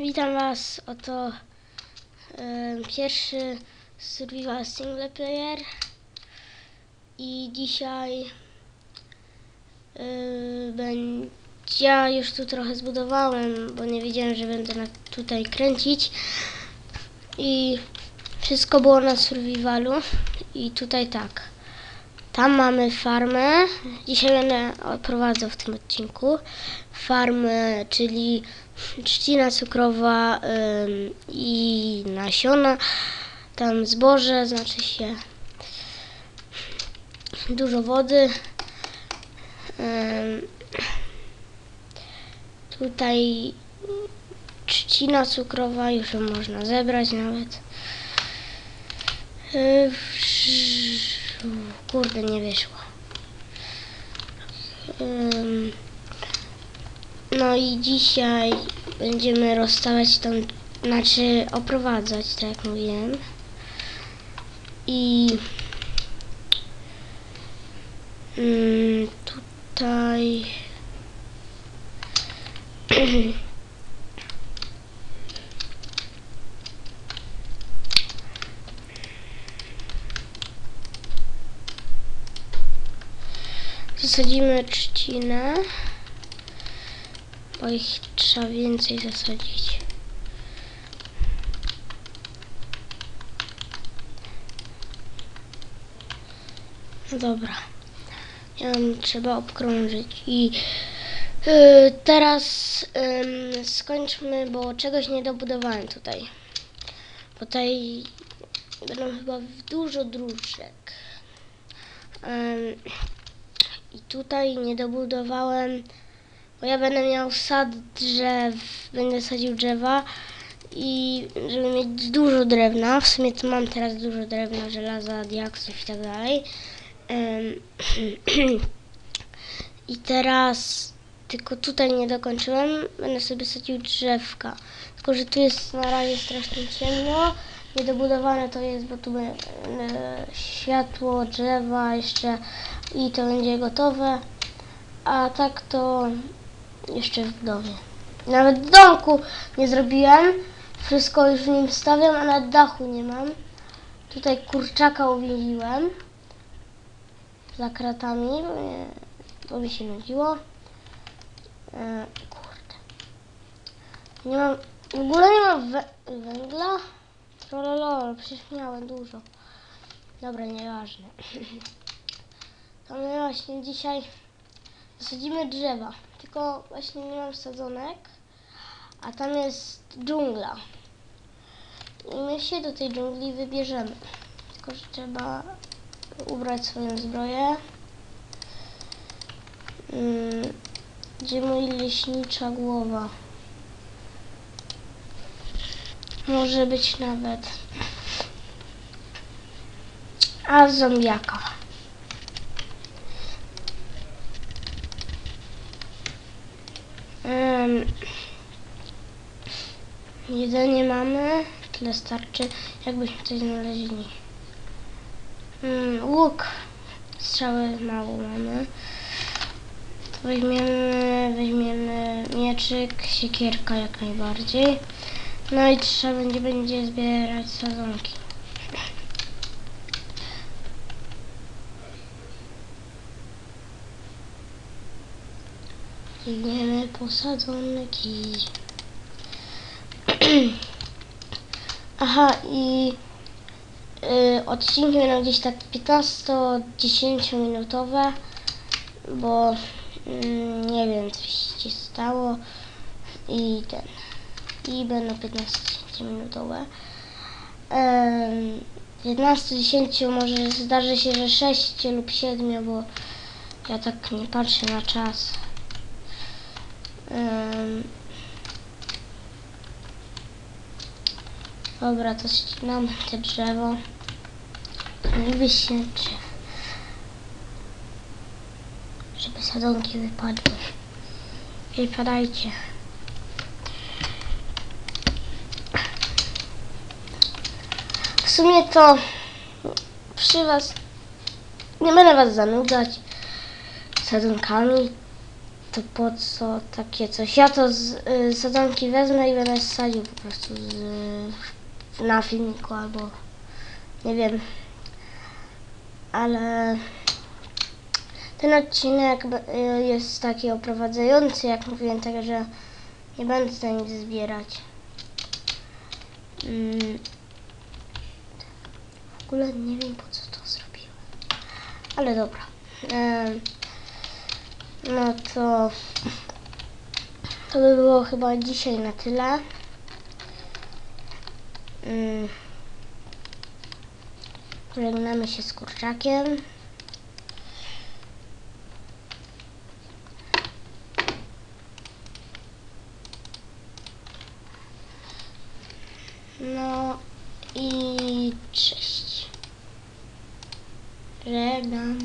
Witam Was, oto e, pierwszy survival single player. I dzisiaj będzie, ja już tu trochę zbudowałem, bo nie wiedziałem, że będę na, tutaj kręcić. I wszystko było na survivalu. I tutaj tak. Tam mamy farmę. Dzisiaj będę prowadzał w tym odcinku. Farmę, czyli trzcina cukrowa ym, i nasiona. Tam zboże, znaczy się dużo wody. Ym, tutaj trzcina cukrowa, już ją można zebrać nawet. Yy, Kurde, nie wyszło. No i dzisiaj będziemy rozstawiać tam, znaczy oprowadzać, tak jak mówiłem. I tutaj zasadzimy trzcinę, bo ich trzeba więcej zasadzić. No dobra. Ją trzeba obkrążyć i y, teraz ym, skończmy, bo czegoś nie dobudowałem tutaj. Bo tutaj będą chyba dużo dróżek. Ym, i tutaj nie dobudowałem, bo ja będę miał sad drzew, będę sadził drzewa i żeby mieć dużo drewna, w sumie to mam teraz dużo drewna, żelaza, diaksów i tak dalej. I teraz tylko tutaj nie dokończyłem, będę sobie sadził drzewka. Tylko, że tu jest na razie strasznie ciemno. Niedobudowane to jest, bo tu będzie światło, drzewa jeszcze i to będzie gotowe. A tak to jeszcze w budowie. Nawet domku nie zrobiłem. Wszystko już w nim stawiam, a na dachu nie mam. Tutaj kurczaka uwięziłem za kratami, bo, nie, bo mi się nudziło. E, kurde. Nie mam, w ogóle nie mam wę węgla. Trololol, przecież miałem dużo. Dobra, nieważne. To my właśnie dzisiaj zasadzimy drzewa. Tylko właśnie nie mam sadzonek. A tam jest dżungla. I my się do tej dżungli wybierzemy. Tylko, że trzeba ubrać swoją zbroję. Mm, Gdzie mój leśnicza głowa? Może być nawet. A zombiaka. Em, jedzenie mamy, tyle starczy, jakbyśmy coś znaleźli. Mm, łuk, strzały mało mamy. To weźmiemy, weźmiemy mieczyk, siekierka jak najbardziej. No i trzeba będzie, będzie zbierać sadzonki. Biegniemy po sadzonki. Aha, i y, odcinki będą gdzieś tak 15-10 minutowe, bo mm, nie wiem, coś się stało i ten. I będą 15 minutowe. Em, 15-10 może zdarzy się, że 6 lub 7, bo ja tak nie patrzę na czas. Dobra, to ścinamy te drzewo. Niby się drzew. Żeby sadzonki wypadły. Wypadajcie. W sumie to przy was nie będę was zanudzać sadzonkami. to po co takie coś? Ja to z y, sadzonki wezmę i będę sadził po prostu z, na filmiku albo nie wiem. Ale ten odcinek y, jest taki oprowadzający, jak mówiłem, także nie będę nic zbierać. Mm. Ogóle nie wiem po co to zrobiłem. Ale dobra. No to to by było chyba dzisiaj na tyle. Mm. Żegnamy się z kurczakiem. No Random.